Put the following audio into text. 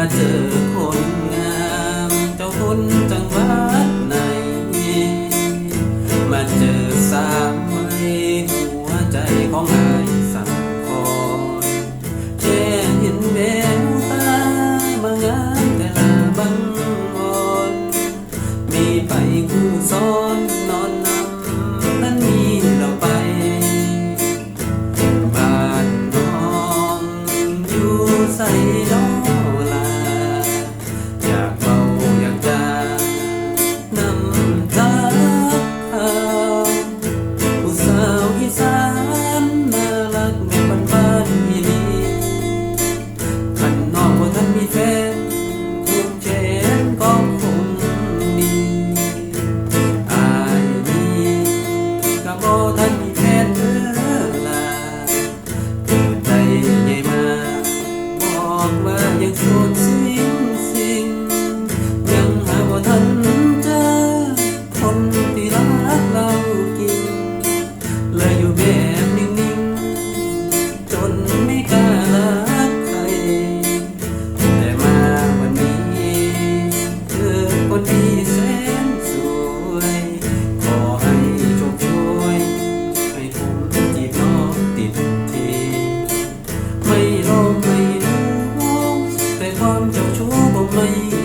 มาเจอคนงามเจ้าคนจังหวัดไหน มาเจอสาวหัวใจของอายสั่งคอยแค่เห็นแววตาบางงานแต่ละบังออนมีไปคู่ซ้อนนอนนำนั้นมีเราไปบ้านน้องอยู่ใส่ดอก Mama yang sunsun mãe.